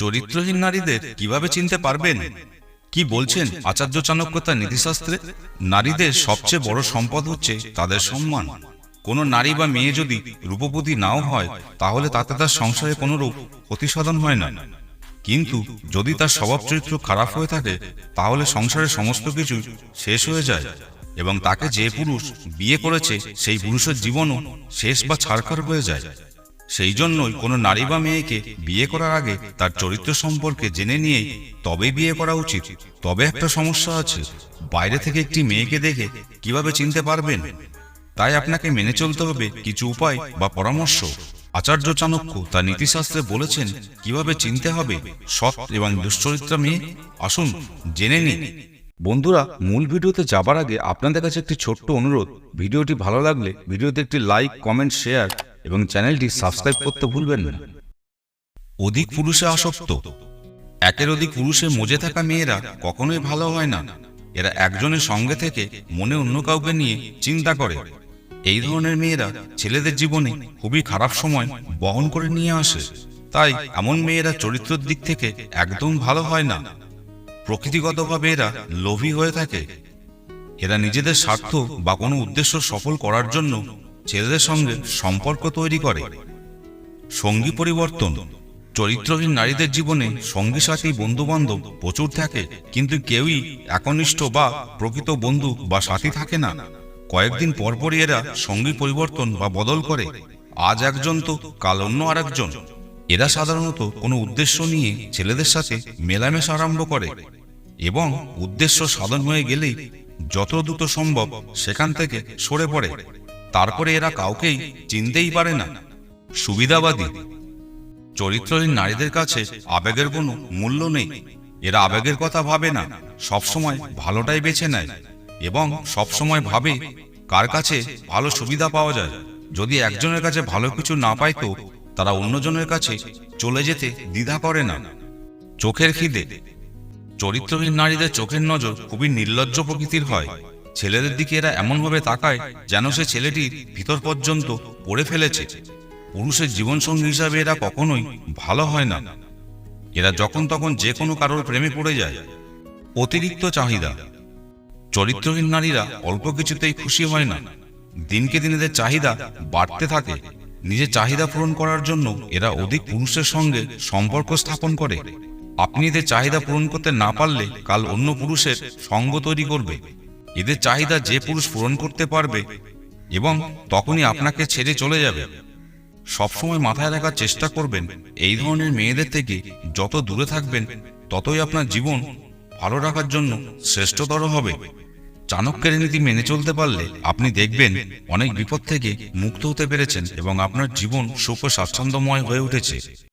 চরিত্রহীন নারীদের কীভাবে চিনতে পারবেন? কি বলছেন আচার্য চাণক্যতা নীতিশাস্ত্রে? নারীদের সবচেয়ে বড় সম্পদ হচ্ছে তাদের সম্মান। কোনো নারী বা মেয়ে যদি রূপবতী নাও হয়, তাহলে তাতে তার সংসারে কোনো রূপ প্রতিসাধন হয় না। কিন্তু যদি তার স্বভাব চরিত্র খারাপ হয়ে থাকে, তাহলে সংসারের সমস্ত কিছু শেষ হয়ে যায় এবং তাকে যে পুরুষ বিয়ে করেছে, সেই পুরুষের জীবনও শেষ বা ছাড়খাড় হয়ে যায়। সেই জন্যই কোনো নারী বা মেয়েকে বিয়ে করার আগে তার চরিত্র সম্পর্কে জেনে নিয়েই তবেই বিয়ে করা উচিত। তবে একটা সমস্যা আছে। বাইরে থেকে একটি মেয়েকে দেখে কীভাবে চিনতে পারবেন? তাই আপনাকে মেনে চলতে হবে কিছু উপায় বা পরামর্শ। আচার্য চাণক্য তার নীতিশাস্ত্রে বলেছেন, কীভাবে চিনতে হবে, সৎ এবং দুশ্চরিত্রা মেয়ে? আসুন, জেনে নিন বন্ধুরা, মূল ভিডিওতে যাবার আগে আপনাদের কাছে একটি ছোট্ট অনুরোধ। ভিডিওটি ভালো লাগলে ভিডিওতে একটি লাইক, কমেন্ট, শেয়ার এবং চ্যানেলটি সাবস্ক্রাইব করতে ভুলবেন না। অধিক পুরুষে আসক্ত। একের অধিক পুরুষে মজে থাকা মেয়েরা কখনোই ভালো হয় না। এরা একজনের সঙ্গে থেকে মনে অন্য কাউকে নিয়ে চিন্তা করে। এই ধরনের মেয়েরা ছেলেদের জীবনে খুবই খারাপ সময় বহন করে নিয়ে আসে। তাই এমন মেয়েরা চরিত্রের দিক থেকে একদম ভালো হয় না। প্রকৃতিগতভাবে এরা লোভী হয়ে থাকে। এরা নিজেদের স্বার্থ বা কোনো উদ্দেশ্য সফল করার জন্য ছেলেদের সঙ্গে সম্পর্ক তৈরি করে। সঙ্গী পরিবর্তন। চরিত্রহীন নারীদের জীবনে সঙ্গী সাথী বন্ধু বান্ধব প্রচুর থাকে, কিন্তু কেউই একনিষ্ঠ বা প্রকৃত বন্ধু বা সাথী থাকে না। কয়েকদিন পরপরই এরা সঙ্গী পরিবর্তন বা বদল করে। আজ একজন তো, কাল অন্য আরেকজন। এরা সাধারণত কোনো উদ্দেশ্য নিয়ে ছেলেদের সাথে মেলামেশা আরম্ভ করে এবং উদ্দেশ্য সাধন হয়ে গেলেই যত দ্রুত সম্ভব সেখান থেকে সরে পড়ে। তারপরে এরা কাউকেই চিনতেই পারে না। সুবিধাবাদী। চরিত্রহীন নারীদের কাছে আবেগের কোনো মূল্য নেই। এরা আবেগের কথা ভাবে না। সবসময় ভালোটাই বেছে নেয় এবং সবসময় ভাবে কার কাছে ভালো সুবিধা পাওয়া যায়। যদি একজনের কাছে ভালো কিছু না পায় তো তারা অন্যজনের কাছে চলে যেতে দ্বিধা করে না। চোখের খিদে। চরিত্রহীন নারীদের চোখের নজর খুবই নির্লজ্জ প্রকৃতির হয়। ছেলেদের দিকে এরা এমনভাবে তাকায় যেন সে ছেলেটির ভিতর পর্যন্ত পড়ে ফেলেছে। পুরুষের জীবনসঙ্গী হিসাবে এরা কখনোই ভালো হয় না। এরা যখন তখন যে কোনো কারোর প্রেমে পড়ে যায়। অতিরিক্ত চাহিদা। চরিত্রহীন নারীরা অল্প কিছুতেই খুশি হয় না। দিনকে দিন এদের চাহিদা বাড়তে থাকে। নিজের চাহিদা পূরণ করার জন্য এরা অধিক পুরুষের সঙ্গে সম্পর্ক স্থাপন করে। আপনি এদের চাহিদা পূরণ করতে না পারলে কাল অন্য পুরুষের সঙ্গ তৈরি করবে। এদের চাহিদা যে পুরুষ পূরণ করতে পারবে এবং তখনই আপনাকে ছেড়ে চলে যাবে। সবসময় মাথায় রাখার চেষ্টা করবেন, এই ধরনের মেয়েদের থেকে যত দূরে থাকবেন, ততই আপনার জীবন ভালো রাখার জন্য শ্রেষ্ঠতর হবে। চাণক্যের নীতি মেনে চলতে পারলে আপনি দেখবেন অনেক বিপদ থেকে মুক্ত হতে পেরেছেন এবং আপনার জীবন সুখ স্বাচ্ছন্দ্যময় হয়ে উঠেছে।